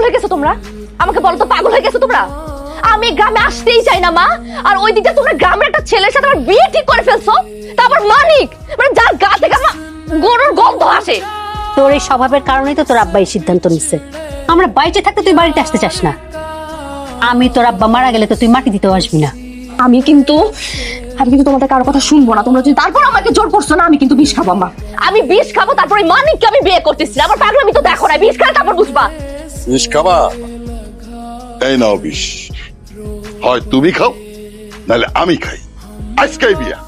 পাগল হয়ে গেছো তোমরা? আমাকে বলো তো পাগল হয়ে গেছো তোমরা? আমি গ্রামে আসতেই চাই না মা। আর ওই দিকটা তোমরা গ্রামের একটা ছেলের সাথে আমার বিয়ে ঠিক করে ফেলছো। তারপর মানিক মানে যার গা থেকে আমার গরুর গন্ধ আসে। তোর এই স্বভাবের কারণেই তো তোর আব্বা এই সিদ্ধান্ত নিচ্ছে আমরা বাইরে থাকতে তুই বাড়িতে আসতে চাস না। আমি তোর আব্বা মারা গেলে তো তুই মাটি দিতেও আসবি না। আমি কিন্তু আমি কিন্তু তোমাদের কারও কথা শুনব না। তোমরা যদি তারপর আমাকে জোর করছ না আমি কিন্তু বিষ খাব মা। আমি বিষ খাব তারপরে মানিককে আমি বিয়ে করতেছি। আমার পাগলামি তো দেখো না বিষ খায় তারপর বুঝবা। বিষ খাবা? এই নাও বিষ। হয় তুমি খাও নাহলে আমি খাই। আজকাই বিয়া।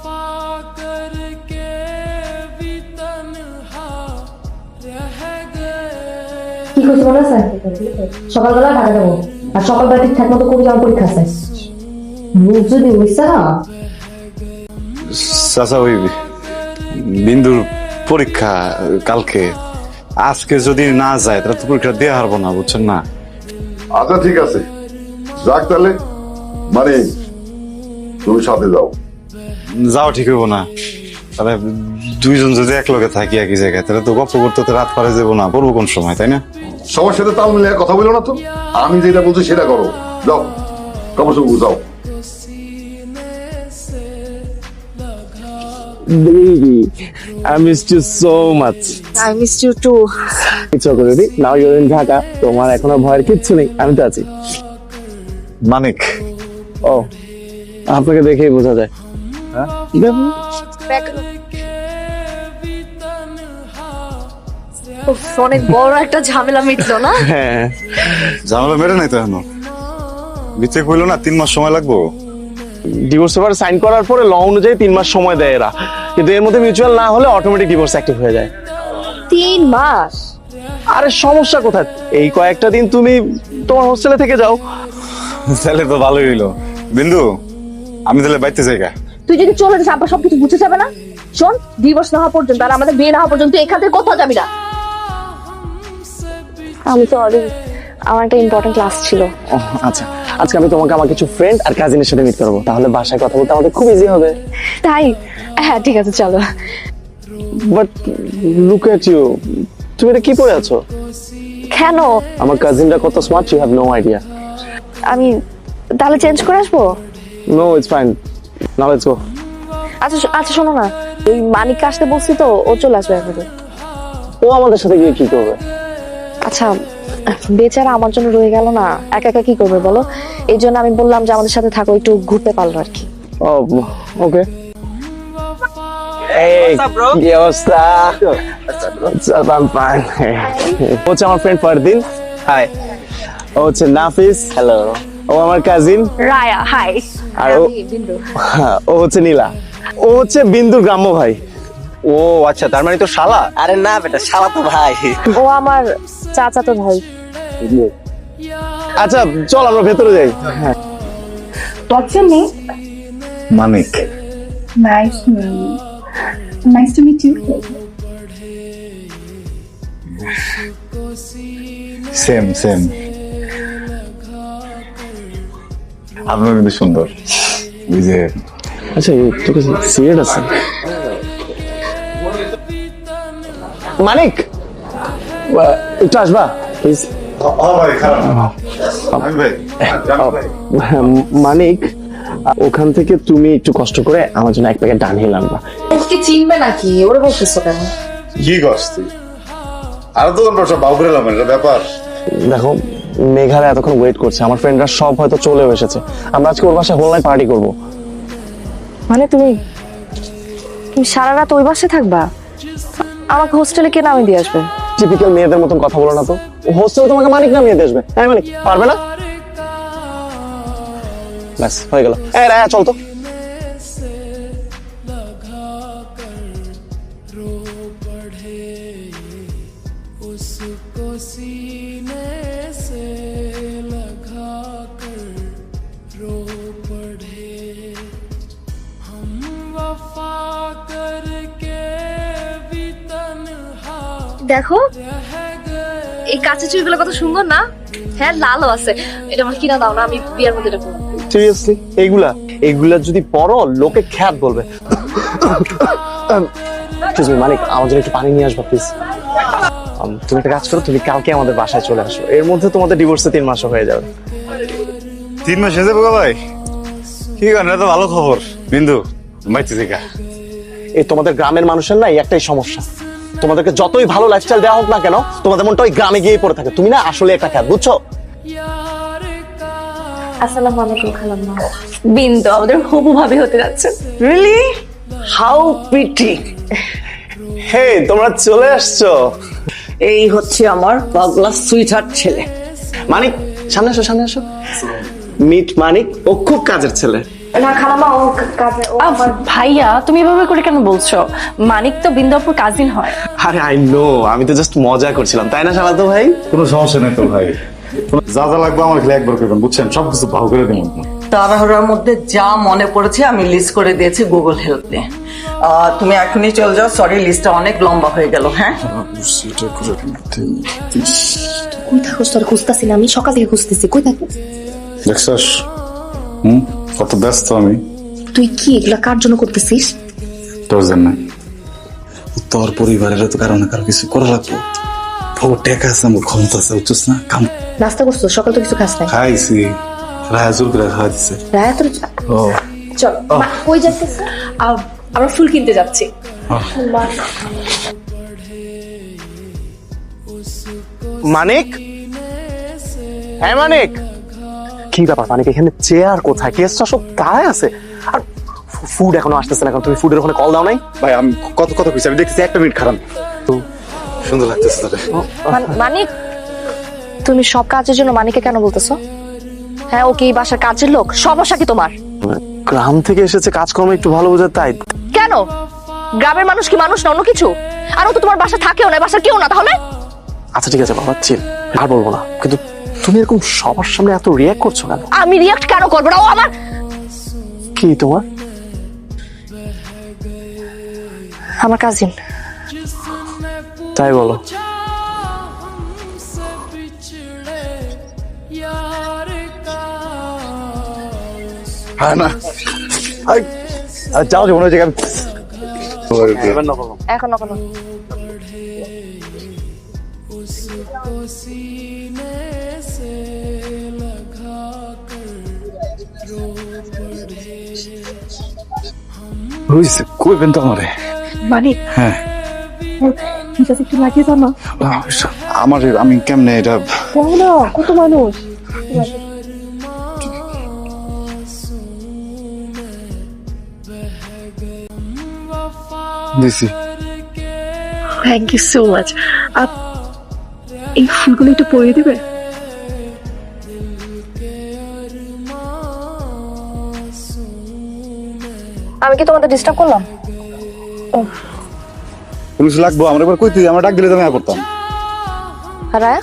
কি করছি মনে আছে সকালবেলা ঢাকা যাব। আর সকালবেলা ঠিকঠাক মতো করে যাওয়ার পরীক্ষা আছে। মুখ যদি হইছে না? চাচা ওই বিন্দুর পরীক্ষা কালকে। আজকে যদি না যায় তাহলে তো পরীক্ষা দেওয়া হারবো না বুঝছেন না? আচ্ছা ঠিক আছে। যাক তাহলে মানে তুমি সাথে যাও। যাও ঠিক হইব না। তাহলে দুইজন যদি এক লগে থাকি একই জায়গায় তাহলে তো গল্প করতে তো রাত পারে যাব না পড়ব কোন সময় তাই না? সবার সাথে তাল মিলিয়ে কথা বলো না তো। আমি যেটা বলছি সেটা করো। যাও কাপড় সব যাও। Baby, I missed you so much. I miss you too It's okay, baby. Now you're in Dhaka. তোমার এখনও ভয়ের কিচ্ছু নেই। আমি তো আছি। মানিক। ও আপনাকে দেখেই বোঝা যায়। হ্যাঁ? অনেক বড় একটা ঝামেলা মিটলো না? হ্যাঁ। ঝামেলা মেরে নাই তো এখনও? বিতে কইলো না তিন মাস সময় লাগবো? ডিভোর্স পেপার সাইন করার পরে ল অনুযায়ী তিন মাস সময় দেয় এরা। কিন্তু এর মধ্যে মিউচুয়াল না হলে অটোমেটিক ডিভোর্স অ্যাক্টিভ হয়ে যায়। তিন মাস? আরে সমস্যা কোথায়? এই কয়েকটা দিন তুমি তোমার হোস্টেলে থেকে যাও। তাহলে তো ভালোই হইল। বিন্দু আমি তাহলে বাইতে জায়গা তুই যদি চলে যাস আব্বা সবকিছু বুঝে যাবে না? শোন ডিভোর্স না হওয়া পর্যন্ত আর আমাদের বিয়ে না হওয়া পর্যন্ত এখান থেকে কোথাও যাবি না। আমি তো অলরেডি আমার একটা ইম্পর্টেন্ট ক্লাস ছিল। আচ্ছা। আজকে আমি তোমাকে আমার কিছু ফ্রেন্ড আর কাজিনের সাথে মিট করব। তাহলে বাসায় কথা বলতে আমাদের খুব ইজি হবে। তাই? হ্যাঁ ঠিক আছে চলো। বাট লুক এট ইউ তুমি এটা কি পরে আছো? কেন? আমার কাজিনরা কত smart you have no idea আমি তাহলে চেঞ্জ করে আসব? No it's fine now let's go আচ্ছা আচ্ছা শোনো না। ওই মানিককে আসতে বলছি তো ও চলে আসবে এখন। ও আমাদের সাথে গিয়ে কি করবে? আচ্ছা বেচারা আমার জন্য রয়ে গেল না। একা একা কি করবে বলো? এই জন্য আমি বললাম যে আমাদের সাথে থাকো একটু ঘুরতে পারল আর কি। ওকে। কি অবস্থা? ও হচ্ছে আমার ফ্রেন্ড ফারদিন। হাই ও হচ্ছে নাফিস। হ্যালো ও আমার কাজিন রায়া হাই আর ও ও হচ্ছে নীলা। ও হচ্ছে বিন্দু গ্রাম্য ভাই। ও আচ্ছা তার মানে তো শালা? আরে না বেটা শালা তো ভাই। ও আমার চাচা তো ভাই। আচ্ছা চল আমরা ভেতরে যাই। হ্যাঁ। What's your name? Manik. Nice name. Nice to meet you. Same same আপনার কিন্তু সুন্দর। ওই যে আচ্ছা তোকে সিগারেট আছে? মানিক একটু আসবা প্লিজ মানিক ওখান থেকে তুমি একটু কষ্ট করে আমার জন্য এক প্যাকেট ডান হিল আনবা। কি চিনবে নাকি? ওরে বলতেছো কেন? কি আরও তো সব বাবু এলাম এটা ব্যাপার। দেখো মেঘালয় এতক্ষণ ওয়েট করছে আমার ফ্রেন্ডরা সব হয়তো চলেও এসেছে। আমরা আজকে ওর বাসায় হোল নাইট পার্টি করব। মানে তুমি তুমি সারা রাত ওই বাসে থাকবা? আমাকে হোস্টেলে কে নামে দিয়ে আসবে? টিপিক্যাল মেয়েদের মতন কথা বলো না তো। হোস্টেল তোমাকে মানিক নামিয়ে দিয়ে আসবে। হ্যাঁ মানিক পারবে না? ব্যাস, হয়ে গেল। এই, রায়া, চল তো। দেখো এই কাছে চুড়িগুলো কত সুন্দর না? হ্যাঁ লালও আছে। এটা আমার কিনা দাও না আমি বিয়ার মধ্যে এটা সিরিয়াসলি এইগুলা? এইগুলা যদি পড়ো লোকে খ্যাত বলবে। এক্সকিউজ মি মানিক একটু পানি নিয়ে আসবা প্লিজ Um, তুমি একটা কাজ করো তুমি কালকে আমাদের বাসায় চলে আসো। এর মধ্যে তোমাদের ডিভোর্সে তিন মাসও হয়ে যাবে। তিন মাস হয়েছে বোকা ভাই? কি এটা তো ভালো খবর। বিন্দু মাইতে থেকে। এই তোমাদের গ্রামের মানুষের না একটাই সমস্যা। তোমাদেরকে যতই ভালো লাইফস্টাইল দেওয়া হোক না কেন তোমাদের মনটা ওই গ্রামে গিয়ে পড়ে থাকে। তুমি না আসলে একটা খ্যাত বুঝছ? আসসালামু আলাইকুম খালাম্মা। বিন্দু আমাদের হবু ভাবে হতে যাচ্ছে। রিয়েলি হাউ প্রিটি হে তোমরা চলে আসছো। এই হচ্ছে আমার পাগলা সুইটহার্ট ছেলে। মানিক সামনে আসো সামনে আসো। মিট মানিক ও খুব কাজের ছেলে। না খালাম্মা ও কাজে ও আমার ভাইয়া তুমি এভাবে করে কেন বলছো? মানিক তো বিন্দুপুর কাজিন হয়। আরে আই নো আমি তো জাস্ট মজা করছিলাম তাই না শালাতো ভাই? কোনো সমস্যা নেই তো ভাই। যা যা লাগবে আমার খেলে একবার করবেন বুঝছেন? সব কিছু ভালো করে দেবো তাড়াহুড়ার মধ্যে যা মনে পড়েছে আমি লিস্ট করে দিয়েছি গুগল হেল্পে তুমি এখনই চলে যাও সরি লিস্টটা অনেক লম্বা হয়ে গেল হ্যাঁ? কই থাকোস তোর খুঁজতাছি না আমি সকাল থেকে খুঁজতেছি। কই থাকো দেখছস? হুম? কত ব্যস্ত আমি। তুই কি এগুলা কার জন্য করতেছিস? তোর জন্য। তোর পরিবারের তো কারও না কারও কিছু করা লাগবো। টেকা আছে আমার ক্ষমতা আছে না? কাম। নাস্তা করছ সকাল তো কিছু খাস নাই। খাইছি। রায় জোর করে খাওয়া দিছে। রায়া তোর ও। চল কই যাইতেছে আমরা ফুল কিনতে যাচ্ছি। মানিক? হ্যাঁ মানিক? কি ব্যাপার? মানিক এখানে চেয়ার কোথায়? গেস্টরা সব দাঁড়ায় আছে। আর ফুড এখনও আসতেছে না এখন। তুমি ফুডের ওখানে কল দাও নাই? ভাই আমি কত কত কইছি আমি দেখতেছি একটা মিনিট খারাপ। তো? সুন্দর লাগতেছে তোরে মান- মানিক তুমি সব কাজের জন্য মানিকে কেন বলতেছো? হ্যাঁ ও কি বাসার কাজের লোক? সমস্যা কি তোমার? গ্রাম থেকে এসেছে কাজকর্ম একটু ভালো বোঝার তাই। কেন? গ্রামের মানুষ কি মানুষ না অন্য কিছু? আর ও তো তোমার বাসা থাকেও না বাসার কেউ না তাহলে? আচ্ছা ঠিক আছে বাবা চিল আর বলব না। কিন্তু তুমি এরকম সবার সামনে এত রিয়াক্ট করছ কেন? আমি রিয়াক্ট কেন করব না? ও আমার কি তোমার? আমার কাজিন তাই বলো। হ্যাঁ না। আই আর যাও যে মনে হচ্ছে আমি এখন এখন হইছে কইবেন তো আমারে মানিক হ্যাঁ ঠিক আছে একটু লাগিয়ে দাও না আমার আমি কেমনে এটা দাও না কত মানুষ দিছি থ্যাংক ইউ সো মাচ এই ফুলগুলো একটু পরিয়ে দিবে? আমি কি তোমাদের ডিস্টার্ব করলাম? পুলিশ লাগবো আমার এবার কই তুই? আমার ডাক দিলে তো আমি আর করতাম। রায়া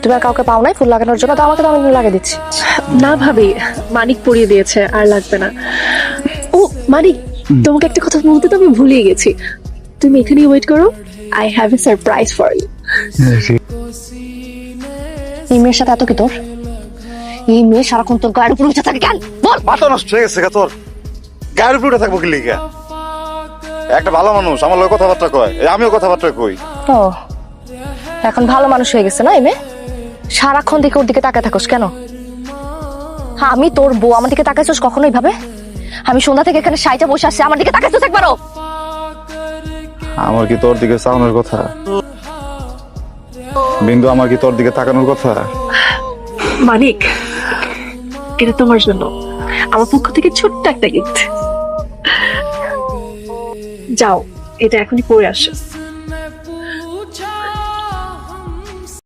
তুমি আর কাউকে পাও নাই ফুল লাগানোর জন্য? তো আমাকে তো আমি লাগিয়ে দিচ্ছি। না ভাবি মানিক পরিয়ে দিয়েছে আর লাগবে না। ও মানিক তোমাকে একটা কথা বলতে তো আমি ভুলিয়ে গেছি। তুমি এখানেই ওয়েট করো I have a surprise for you এই মেয়ের সাথে এত কি তোর? এই মেয়ে সারাক্ষণ তোর গায়ের উপর উঠে থাকে কেন? বল! মাথা নষ্ট হয়ে গেছে তোর। গায়ের উপরে উঠে থাকব কি লিগা? একটা ভালো মানুষ আমার লোক কথাবার্তা কয়। আমিও কথাবার্তা কই। ও এখন ভালো মানুষ হয়ে গেছে না এই মেয়ে? সারাক্ষণ দিকে ওর দিকে তাকায় থাকোস কেন? হ্যাঁ আমি তোর বউ আমার দিকে তাকাইছিস কখনোই ভাবে আমি সন্ধ্যা থেকে এখানে সাইটা বসে আসছি আমার দিকে তাকাইছিস একবারও? আমার কি তোর দিকে চাওয়ানোর কথা? বিন্দু, আমার কি তোর দিকে তাকানোর কথা? মানিক, এটা তোমার জন্য। আমার পক্ষ থেকে ছোট্ট একটা গিফট যাও, এটা এখনই পরে আসো।